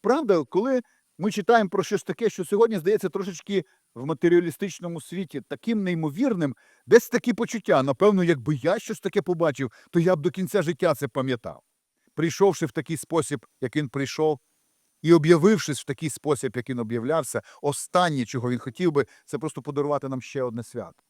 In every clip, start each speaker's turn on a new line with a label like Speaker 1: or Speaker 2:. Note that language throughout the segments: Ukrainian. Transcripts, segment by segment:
Speaker 1: правда, коли ми читаємо про щось таке, що сьогодні здається трошечки в матеріалістичному світі таким неймовірним, десь такі почуття. Напевно, якби я щось таке побачив, то я б до кінця життя це пам'ятав. Прийшовши в такий спосіб, як він прийшов, і об'явившись в такий спосіб, як він об'являвся, останнє, чого він хотів би, це просто подарувати нам ще одне свято.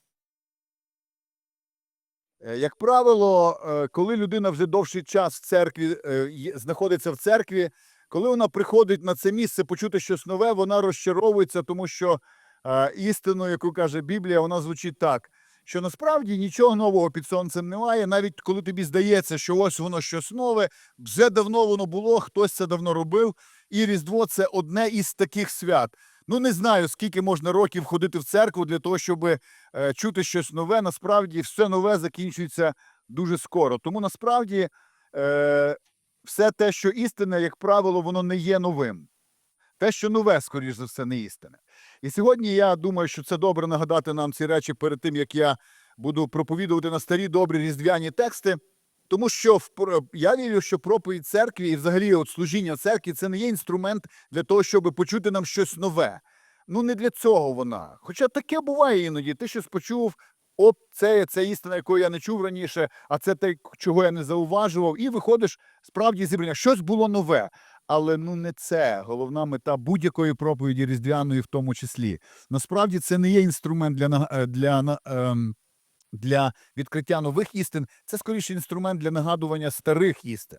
Speaker 1: Е, Як правило, е, коли людина вже довший час в церкві е, знаходиться в церкві, коли вона приходить на це місце почути щось нове, вона розчаровується, тому що е, істину, яку каже Біблія, вона звучить так, що насправді нічого нового під сонцем немає, навіть коли тобі здається, що ось воно щось нове, вже давно воно було, хтось це давно робив, і Різдво це одне із таких свят. Ну не знаю, скільки можна років ходити в церкву для того, щоб е, чути щось нове. Насправді все нове закінчується дуже скоро. Тому насправді е, все те, що істинне, як правило, воно не є новим. Те, що нове, скоріш за все, не істинне. І сьогодні я думаю, що це добре нагадати нам ці речі перед тим, як я буду проповідувати на старі добрі різдвяні тексти. Тому що я вірю, що проповідь церкві і взагалі от служіння церкві це не є інструмент для того, щоб почути нам щось нове. Ну не для цього вона. Хоча таке буває іноді. Ти щось почув, оп, це, це істина, якої я не чув раніше, а це те, чого я не зауважував, і виходиш справді зібрання. Щось було нове. Але ну не це головна мета будь-якої проповіді різдвяної, в тому числі. Насправді це не є інструмент для, е, для, ем, для відкриття нових істин, це скоріше інструмент для нагадування старих істин.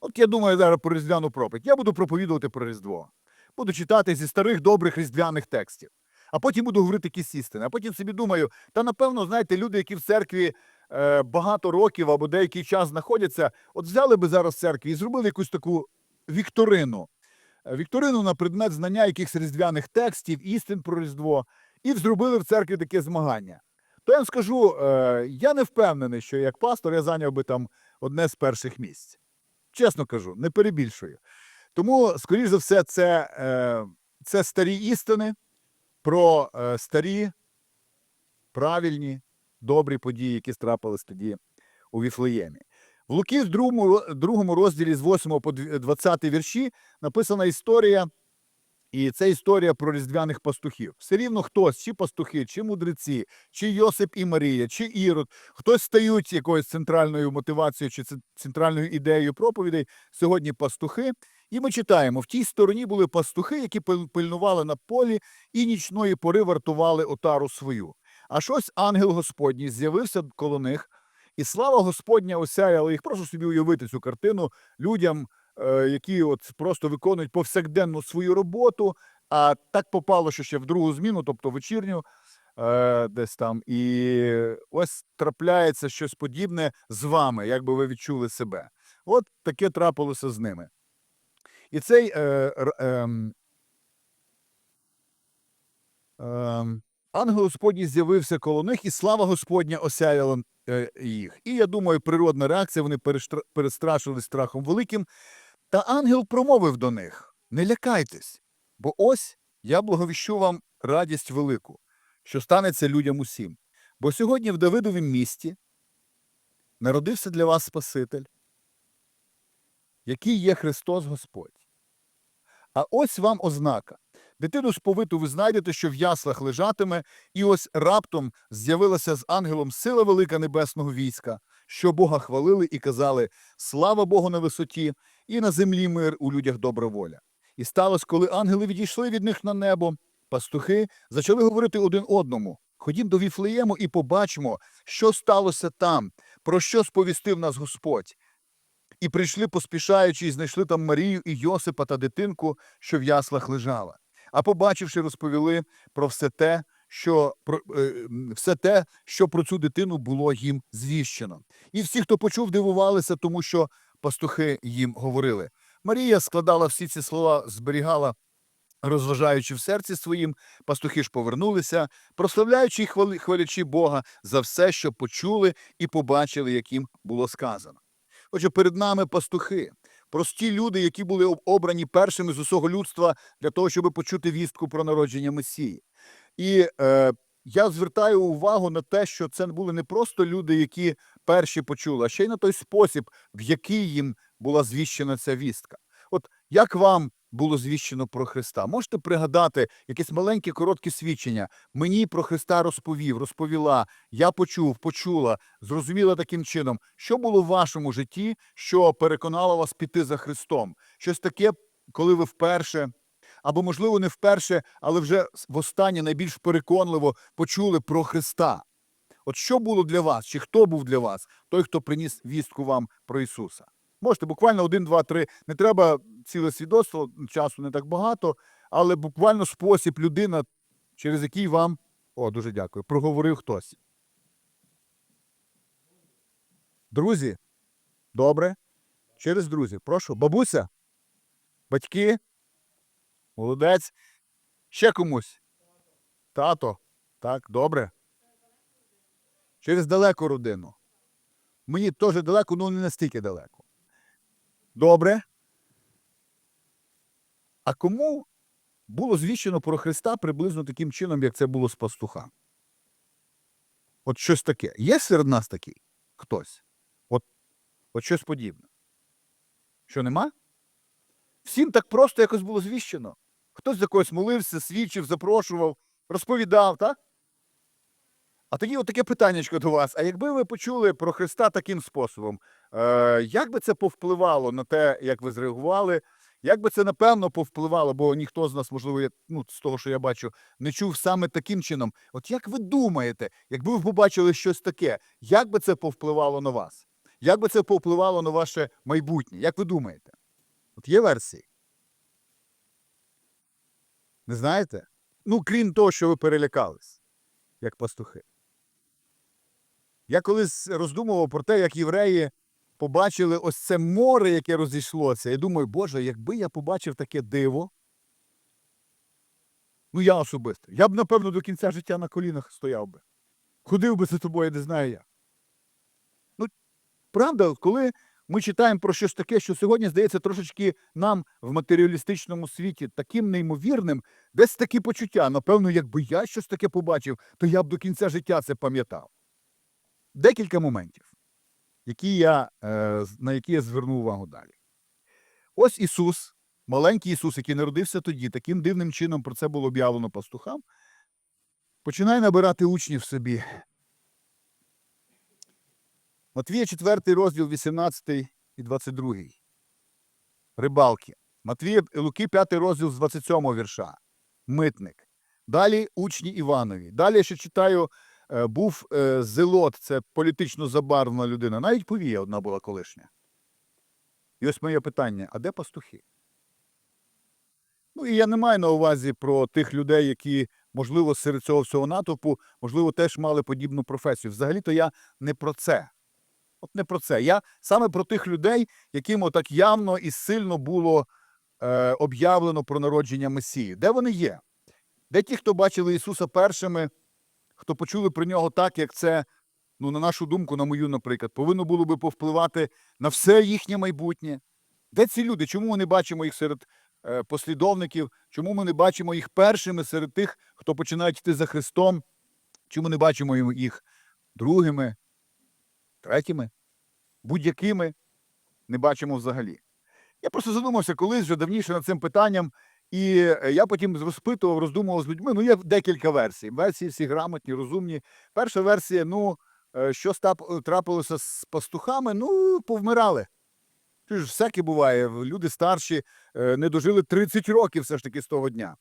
Speaker 1: От я думаю зараз про різдвяну проповідь. Я буду проповідувати про Різдво. Буду читати зі старих добрих різдвяних текстів. А потім буду говорити якісь істини. А потім собі думаю, та напевно, знаєте, люди, які в церкві е, багато років або деякий час знаходяться, от взяли би зараз церкві і зробили якусь таку вікторину. Е, Вікторину на предмет знання якихось різдвяних текстів, істин про Різдво, і зробили в церкві таке змагання. То я вам скажу, е, я не впевнений, що як пастор я зайняв би там одне з перших місць. Чесно кажу, не перебільшую. Тому, скоріш за все, це, е, це старі істини про е, старі, правильні, добрі події, які трапились тоді у Віфлеємі. В Луки другому, другому розділі з 8 по 20 вірші написана історія, і це історія про різдвяних пастухів. Все рівно хтось, чи пастухи, чи мудреці, чи Йосип і Марія, чи Ірод, хтось стають якоюсь центральною мотивацією чи центральною ідеєю проповідей. Сьогодні пастухи. І ми читаємо: в тій стороні були пастухи, які пил- пильнували на полі і нічної пори вартували отару свою. Аж ось ангел Господній з'явився коло них, і слава Господня осяяла їх. Прошу собі уявити цю картину людям, е, які от просто виконують повсякденну свою роботу. А так попало, що ще в другу зміну, тобто вечірню, е, десь там. І ось трапляється щось подібне з вами, як би ви відчули себе. От таке трапилося з ними. І цей е, ем, ем, ангел Господній з'явився коло них, і слава Господня осяяла е, їх. І я думаю, природна реакція, вони перештра- перестрашили страхом великим. Та ангел промовив до них: Не лякайтесь, бо ось я благовіщу вам радість велику, що станеться людям усім. Бо сьогодні в Давидовім місті народився для вас Спаситель, який є Христос Господь. А ось вам ознака. Дитину сповиту ви знайдете, що в яслах лежатиме, і ось раптом з'явилася з ангелом сила велика небесного війська, що Бога хвалили і казали Слава Богу на висоті, і на землі мир у людях добра воля. І сталося, коли ангели відійшли від них на небо, пастухи почали говорити один одному. Ходім до Віфлеєму і побачимо, що сталося там, про що сповістив нас Господь. І прийшли, поспішаючи, і знайшли там Марію і Йосипа та дитинку, що в яслах лежала. А побачивши, розповіли про все те, що про е, все те, що про цю дитину було їм звіщено. І всі, хто почув, дивувалися, тому що пастухи їм говорили. Марія складала всі ці слова, зберігала, розважаючи в серці своїм. Пастухи ж повернулися, прославляючи хвали- хвалячи Бога за все, що почули і побачили, як їм було сказано. Отже, перед нами пастухи, прості люди, які були обрані першими з усього людства для того, щоб почути вістку про народження Месії. І е, я звертаю увагу на те, що це були не просто люди, які перші почули, а ще й на той спосіб, в який їм була звіщена ця вістка. От Як вам було звіщено про Христа? Можете пригадати якесь маленьке коротке свідчення? Мені про Христа розповів, розповіла, я почув, почула, зрозуміла таким чином, що було в вашому житті, що переконало вас піти за Христом? Щось таке, коли ви вперше, або, можливо, не вперше, але вже востаннє найбільш переконливо почули про Христа. От що було для вас, чи хто був для вас, той, хто приніс вістку вам про Ісуса? Можете буквально один, два, три. Не треба ціле свідоцтво, часу не так багато, але буквально спосіб людина, через який вам, о, дуже дякую, проговорив хтось. Друзі, добре. Через друзів. Прошу. Бабуся? Батьки? Молодець. Ще комусь. Тато. Так, добре. Через далеку родину. Мені теж далеко, але не настільки далеко. Добре. А кому було звіщено про Христа приблизно таким чином, як це було з пастуха? От щось таке. Є серед нас такий? Хтось? От, от щось подібне. Що нема? Всім так просто якось було звіщено. Хтось за когось молився, свідчив, запрошував, розповідав, так? А тоді от таке питаннячко до вас. А якби ви почули про Христа таким способом, е, як би це повпливало на те, як ви зреагували? Як би це напевно повпливало, бо ніхто з нас, можливо, я, ну, з того, що я бачу, не чув саме таким чином. От як ви думаєте, якби ви побачили щось таке, як би це повпливало на вас? Як би це повпливало на ваше майбутнє? Як ви думаєте? От є версії? Не знаєте? Ну, крім того, що ви перелякались, як пастухи. Я колись роздумував про те, як євреї побачили ось це море, яке розійшлося. Я думаю, Боже, якби я побачив таке диво. Ну, я особисто. Я б, напевно, до кінця життя на колінах стояв би. Ходив би за тобою, я не знаю як. Ну, правда, коли ми читаємо про щось таке, що сьогодні здається трошечки нам в матеріалістичному світі таким неймовірним, десь такі почуття. Напевно, якби я щось таке побачив, то я б до кінця життя це пам'ятав. Декілька моментів, які я, е, на які я зверну увагу далі. Ось Ісус, маленький Ісус, який народився тоді, таким дивним чином про це було об'явлено пастухам, починає набирати учнів собі. Матвія 4 розділ 18 і 22. Рибалки. Матвія Луки 5 розділ з 27 вірша. Митник. Далі учні Іванові. Далі я ще читаю, був е, Зелот, це політично забарвлена людина. Навіть повія одна була колишня. І ось моє питання: а де пастухи? Ну і я не маю на увазі про тих людей, які, можливо, серед цього всього натовпу, можливо, теж мали подібну професію. Взагалі-то я не про це. От не про це. Я саме про тих людей, яким отак явно і сильно було е, об'явлено про народження Месії. Де вони є? Де ті, хто бачили Ісуса першими, хто почули про нього так, як це, ну, на нашу думку, на мою, наприклад, повинно було би повпливати на все їхнє майбутнє? Де ці люди? Чому ми не бачимо їх серед е, послідовників? Чому ми не бачимо їх першими серед тих, хто починають йти за Христом? Чому не бачимо їх другими, третіми, будь-якими? Не бачимо взагалі. Я просто задумався колись вже давніше над цим питанням, і е, я потім розпитував, роздумував з людьми. Ну, є декілька версій. Версії всі грамотні, розумні. Перша версія: ну, е, що стап- трапилося з пастухами? Ну, повмирали. Ти ж всяке буває. Люди старші е, не дожили 30 років все ж таки з того дня.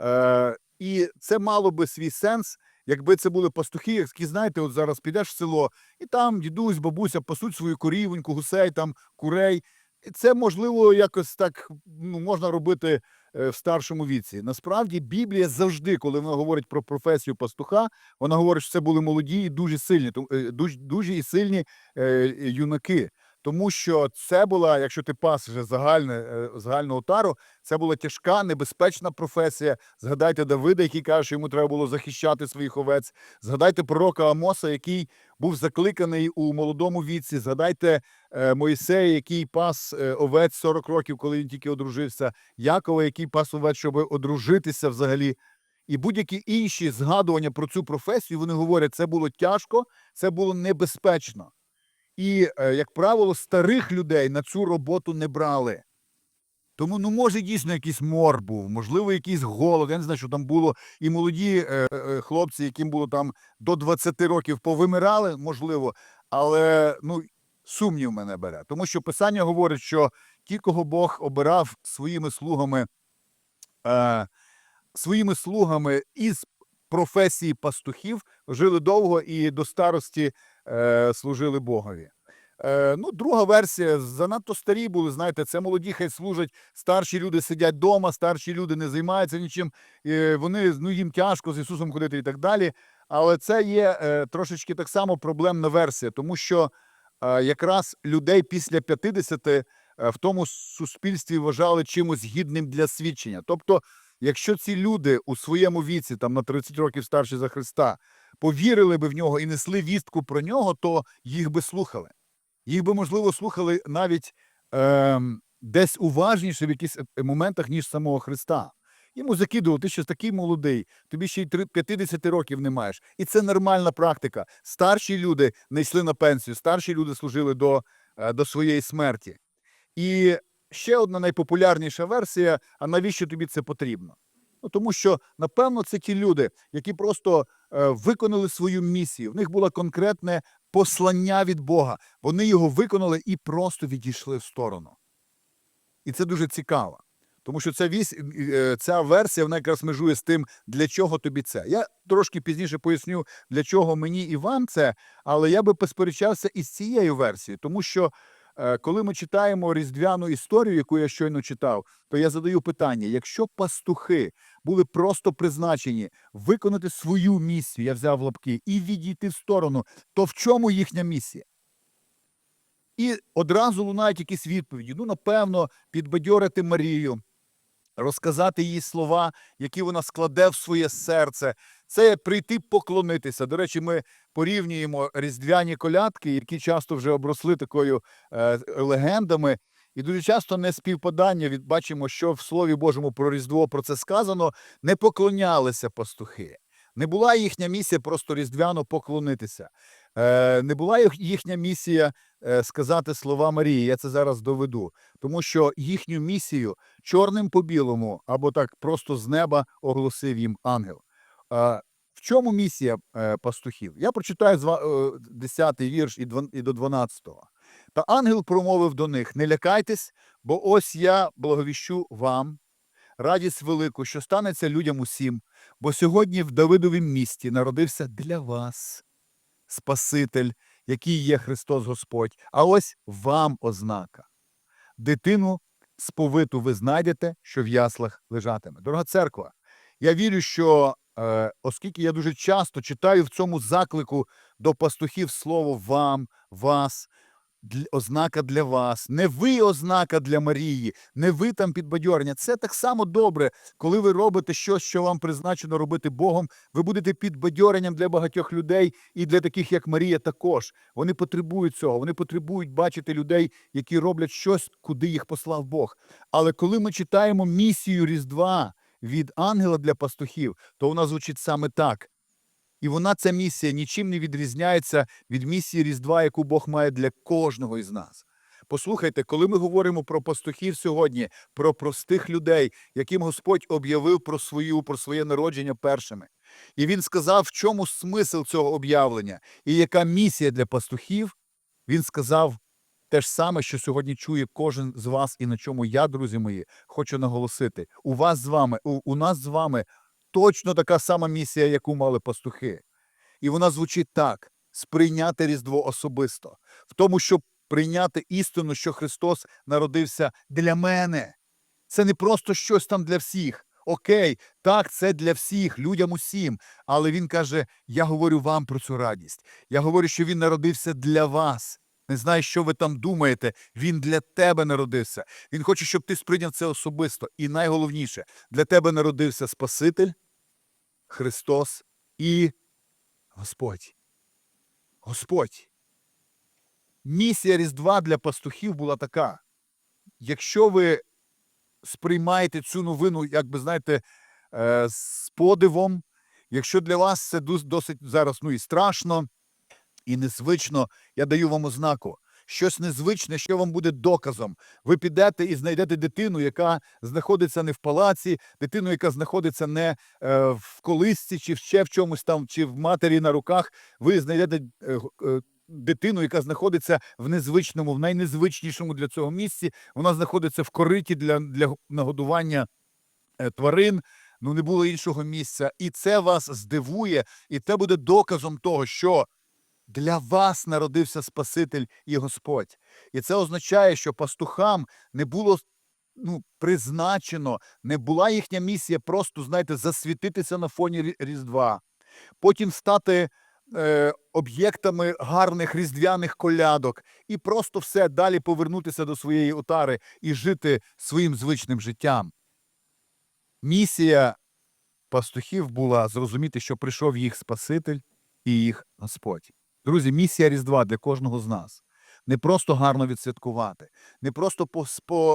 Speaker 1: Е, і це мало би свій сенс, якби це були пастухи, які, знаєте, от зараз підеш в село, і там дідусь, бабуся пасуть свою корівоньку, гусей, там курей. І це можливо якось так ну, можна робити е, в старшому віці. Насправді Біблія завжди, коли вона говорить про професію пастуха, вона говорить, що це були молоді і дуже сильні, е, дуже, дуже і сильні е, юнаки. Тому що це була, якщо ти пас вже загальне, е, загальну отару, це була тяжка, небезпечна професія. Згадайте Давида, який каже, що йому треба було захищати своїх овець. Згадайте пророка Амоса, який був закликаний у молодому віці. Згадайте е, Моїсея, який пас е, овець 40 років, коли він тільки одружився. Якова, який пас овець, щоб одружитися взагалі. І будь-які інші згадування про цю професію, вони говорять, це було тяжко, це було небезпечно. І, е, як правило, старих людей на цю роботу не брали. Тому, ну, може, дійсно якийсь мор був, можливо, якийсь голод. Я не знаю, що там було. І молоді е, е, хлопці, яким було там до 20 років, повимирали, можливо, але ну, сумнів мене бере. Тому що Писання говорить, що ті, кого Бог обирав своїми слугами, е, своїми слугами із професії пастухів, жили довго і до старості е, служили Богові. Е, ну, друга версія занадто старі були. Знаєте, це молоді хай служать. Старші люди сидять вдома, старші люди не займаються нічим. вони ну їм тяжко з Ісусом ходити і так далі. Але це є е, трошечки так само проблемна версія, тому що якраз людей після 50 е, в тому суспільстві вважали чимось гідним для свідчення. Тобто, якщо ці люди у своєму віці, там на 30 років старші за Христа, повірили би в нього і несли вістку про нього, то їх би слухали. Їх би, можливо, слухали навіть ем, десь уважніше в якихось е, моментах, ніж самого Христа. Йому закидували, ти ще такий молодий, тобі ще й три- 50 років не маєш. І це нормальна практика. Старші люди не йшли на пенсію, старші люди служили до, е, до своєї смерті. І ще одна найпопулярніша версія: а навіщо тобі це потрібно? Ну, тому що, напевно, це ті люди, які просто е, виконали свою місію. В них було конкретне послання від Бога. Вони його виконали і просто відійшли в сторону. І це дуже цікаво. Тому що ця, вісь, е, ця версія вона якраз межує з тим, для чого тобі це. Я трошки пізніше поясню, для чого мені і вам це, але я би посперечався із цією версією, тому що е, коли ми читаємо різдвяну історію, яку я щойно читав, то я задаю питання: якщо пастухи були просто призначені виконати свою місію, я взяв лапки, і відійти в сторону, то в чому їхня місія? І одразу лунають якісь відповіді. Ну, напевно, підбадьорити Марію, розказати їй слова, які вона складе в своє серце. Це прийти поклонитися. До речі, ми порівнюємо різдвяні колядки, які часто вже обросли такою е, легендами. І дуже часто не співпадання від бачимо, що в Слові Божому про Різдво про це сказано, не поклонялися пастухи. Не була їхня місія просто різдвяно поклонитися. Е, не була їхня місія е, сказати слова Марії. Я це зараз доведу. Тому що їхню місію чорним по білому або так просто з неба оголосив їм ангел. В чому місія е, пастухів? Я прочитаю з ва- е, 10 вірш і до 12. Та ангел промовив до них: Не лякайтесь, бо ось я благовіщу вам радість велику, що станеться людям усім, бо сьогодні в Давидовім місті народився для вас Спаситель, який є Христос Господь. А ось вам ознака. Дитину сповиту ви знайдете, що в яслах лежатиме. Дорога церква, я вірю, що е, оскільки я дуже часто читаю в цьому заклику до пастухів слово вам, вас, ознака для вас, не ви ознака для Марії, не ви там підбадьорення. Це так само добре, коли ви робите щось, що вам призначено робити Богом. Ви будете підбадьоренням для багатьох людей і для таких, як Марія, також. Вони потребують цього. Вони потребують бачити людей, які роблять щось, куди їх послав Бог. Але коли ми читаємо місію Різдва від ангела для пастухів, то вона звучить саме так. І вона, ця місія, нічим не відрізняється від місії Різдва, яку Бог має для кожного із нас. Послухайте, коли ми говоримо про пастухів сьогодні, про простих людей, яким Господь об'явив про свою, про своє народження першими. І він сказав, в чому смисл цього об'явлення і яка місія для пастухів, він сказав те ж саме, що сьогодні чує кожен з вас, і на чому я, друзі мої, хочу наголосити. У вас з вами, у, у нас з вами точно така сама місія, яку мали пастухи. І вона звучить так: сприйняти Різдво особисто, в тому, щоб прийняти істину, що Христос народився для мене. Це не просто щось там для всіх. Окей, так, це для всіх, людям усім. Але він каже: Я говорю вам про цю радість. Я говорю, що він народився для вас. Не знаю, що ви там думаєте. Він для тебе народився. Він хоче, щоб ти сприйняв це особисто. І найголовніше, для тебе народився Спаситель, Христос і Господь. Господь. Місія Різдва для пастухів була така. Якщо ви сприймаєте цю новину, як би знаєте, е, з подивом, якщо для вас це досить зараз ну, і страшно, і незвично, я даю вам ознаку, щось незвичне, що вам буде доказом. Ви підете і знайдете дитину, яка знаходиться не в палаці, дитину, яка знаходиться не е, в колисці, чи ще в чомусь там, чи в матері на руках. Ви знайдете е, е, дитину, яка знаходиться в незвичному, в найнезвичнішому для цього місці. Вона знаходиться в кориті для, для нагодування тварин. Ну не було іншого місця, і це вас здивує, і це буде доказом того, що для вас народився Спаситель і Господь. І це означає, що пастухам не було ну, призначено, не була їхня місія просто, знаєте, засвітитися на фоні Різдва, потім стати е, об'єктами гарних різдвяних колядок і просто все далі повернутися до своєї отари і жити своїм звичним життям. Місія пастухів була зрозуміти, що прийшов їх Спаситель і їх Господь. Друзі, місія Різдва для кожного з нас. Не просто гарно відсвяткувати, не просто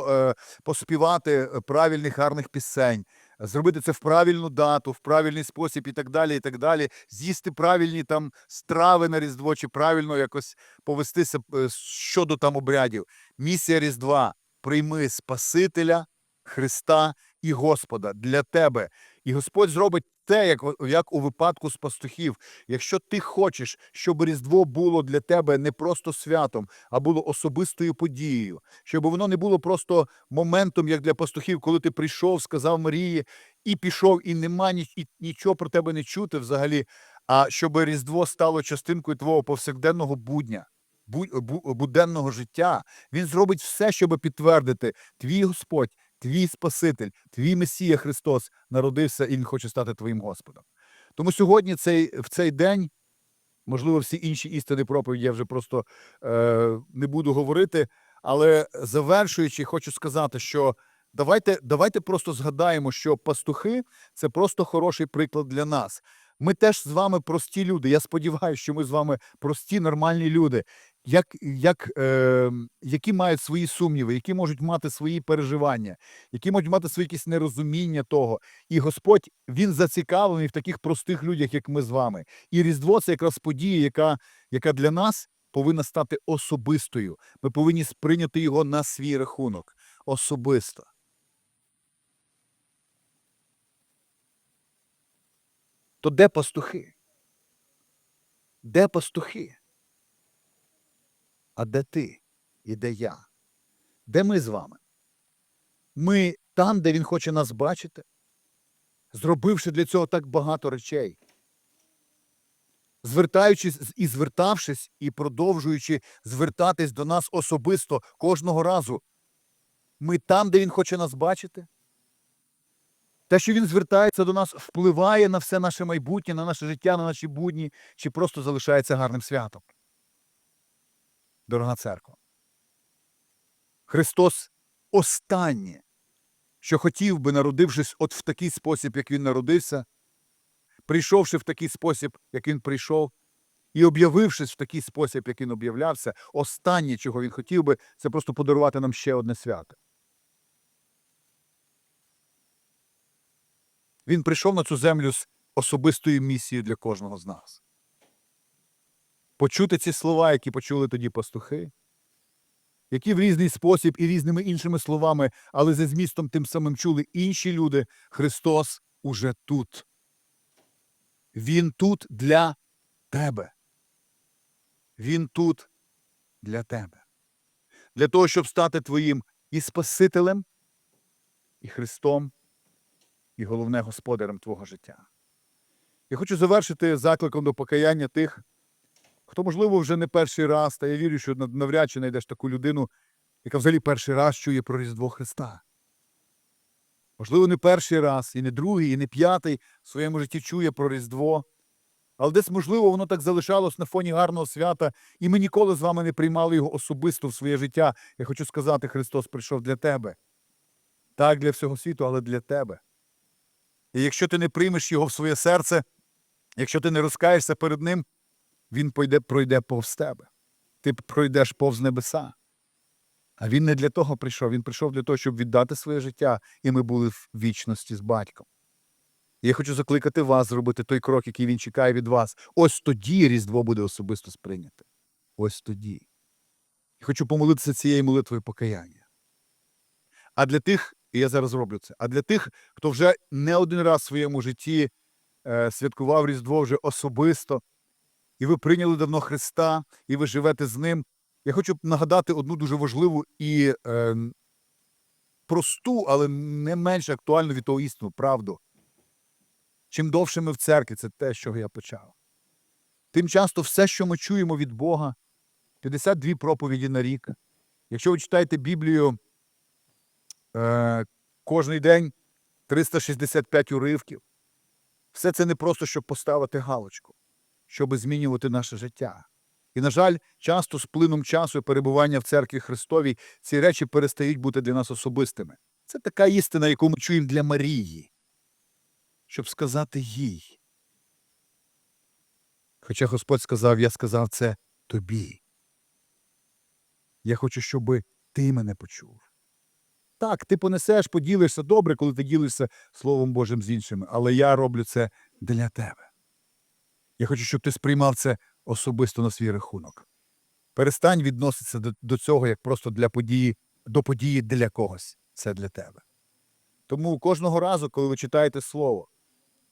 Speaker 1: е, поспівати е, правильних гарних пісень, зробити це в правильну дату, в правильний спосіб і так далі, і так далі, з'їсти правильні там страви на Різдво, чи правильно якось повестися е, щодо там обрядів. Місія Різдва прийми Спасителя, Христа і Господа для тебе. І Господь зробить те, як, як у випадку з пастухів. Якщо ти хочеш, щоб Різдво було для тебе не просто святом, а було особистою подією, щоб воно не було просто моментом, як для пастухів, коли ти прийшов, сказав Марії, і пішов, і нема ні, і нічого про тебе не чути взагалі. А щоб Різдво стало частинкою твого повсякденного будня, бу- бу- буденного життя, він зробить все, щоб підтвердити твій Господь, твій Спаситель, твій Месія Христос народився і Він хоче стати твоїм Господом. Тому сьогодні, цей, в цей день, можливо, всі інші істини проповіді я вже просто е, не буду говорити, але завершуючи, хочу сказати, що давайте, давайте просто згадаємо, що пастухи це просто хороший приклад для нас. Ми теж з вами прості люди. Я сподіваюся, що ми з вами прості, нормальні люди, як, як, е, які мають свої сумніви, які можуть мати свої переживання, які можуть мати свої якісь нерозуміння того. І Господь він зацікавлений в таких простих людях, як ми з вами. І Різдво це якраз подія, яка, яка для нас повинна стати особистою. Ми повинні сприйняти його на свій рахунок особисто. То де пастухи? Де пастухи? А де ти і де я? Де ми з вами? Ми там, де він хоче нас бачити, зробивши для цього так багато речей, звертаючись і звертавшись, і продовжуючи звертатись до нас особисто кожного разу. Ми там, де він хоче нас бачити. Те, що він звертається до нас, впливає на все наше майбутнє, на наше життя, на наші будні, чи просто залишається гарним святом. Дорога церква. Христос останнє, що хотів би, народившись от в такий спосіб, як він народився, прийшовши в такий спосіб, як він прийшов, і об'явившись в такий спосіб, як він об'являвся, останнє, чого він хотів би, це просто подарувати нам ще одне свято. Він прийшов на цю землю з особистою місією для кожного з нас. Почути ці слова, які почули тоді пастухи, які в різний спосіб і різними іншими словами, але за змістом тим самим чули інші люди, Христос уже тут. Він тут для тебе. Він тут для тебе. Для того, щоб стати твоїм і Спасителем, і Христом, і головне господарем твого життя. Я хочу завершити закликом до покаяння тих, хто, можливо, вже не перший раз, та я вірю, що навряд чи знайдеш таку людину, яка взагалі перший раз чує про Різдво Христа. Можливо, не перший раз, і не другий, і не п'ятий в своєму житті чує про Різдво. Але десь, можливо, воно так залишалось на фоні гарного свята, і ми ніколи з вами не приймали його особисто в своє життя. Я хочу сказати, Христос прийшов для тебе. Так, для всього світу, але для тебе. І якщо ти не приймеш його в своє серце, якщо ти не розкаєшся перед ним, він пойде, пройде повз тебе. Ти пройдеш повз небеса. А він не для того прийшов. Він прийшов для того, щоб віддати своє життя, і ми були в вічності з батьком. І я хочу закликати вас зробити той крок, який він чекає від вас. Ось тоді Різдво буде особисто сприйняте. Ось тоді. Я хочу помолитися цією молитвою покаяння. А для тих, і я зараз роблю це, а для тих, хто вже не один раз в своєму житті е, святкував Різдво вже особисто, і ви прийняли давно Христа, і ви живете з ним. Я хочу нагадати одну дуже важливу і е, просту, але не менш актуальну від того істину правду. Чим довше ми в церкві, це те, з чого я почав. Тим часто все, що ми чуємо від Бога, 52 проповіді на рік. Якщо ви читаєте Біблію е, кожний день 365 уривків, все це не просто, щоб поставити галочку, щоб змінювати наше життя. І, на жаль, часто з плином часу і перебування в церкві Христовій ці речі перестають бути для нас особистими. Це така істина, яку ми чуємо для Марії, щоб сказати їй. Хоча Господь сказав, я сказав це тобі. Я хочу, щоб ти мене почув. Так, ти понесеш, поділишся добре, коли ти ділишся Словом Божим з іншими, але я роблю це для тебе. Я хочу, щоб ти сприймав це особисто на свій рахунок. Перестань відноситися до, до цього як просто для події, до події для когось. Це для тебе. Тому кожного разу, коли ви читаєте слово,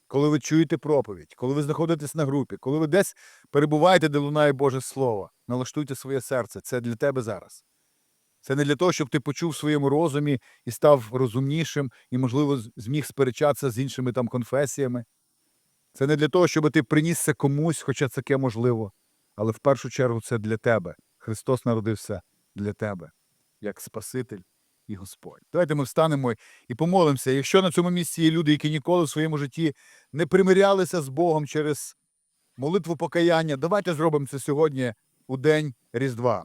Speaker 1: коли ви чуєте проповідь, коли ви знаходитесь на групі, коли ви десь перебуваєте, де лунає Боже Слово, налаштуйте своє серце. Це для тебе зараз. Це не для того, щоб ти почув в своєму розумі і став розумнішим, і, можливо, зміг сперечатися з іншими там конфесіями. Це не для того, щоб ти приніс це комусь, хоча це таке можливо. Але в першу чергу це для тебе. Христос народився для тебе, як Спаситель і Господь. Давайте ми встанемо і помолимося. Якщо на цьому місці є люди, які ніколи в своєму житті не примирялися з Богом через молитву покаяння, давайте зробимо це сьогодні у день Різдва.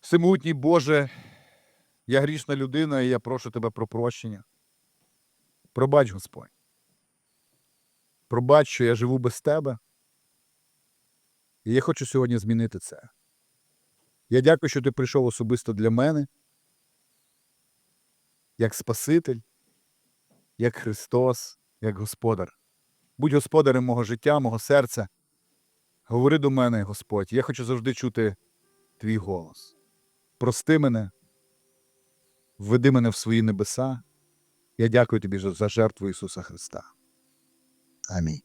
Speaker 1: Всемутній Боже, я грішна людина, і я прошу тебе про прощення. Пробач, Господь. Пробач, що я живу без тебе. І я хочу сьогодні змінити це. Я дякую, що ти прийшов особисто для мене, як Спаситель, як Христос, як Господар. Будь господарем мого життя, мого серця. Говори до мене, Господь, я хочу завжди чути твій голос. Прости мене, введи мене в свої небеса. Я дякую тобі за жертву Ісуса Христа. I mean,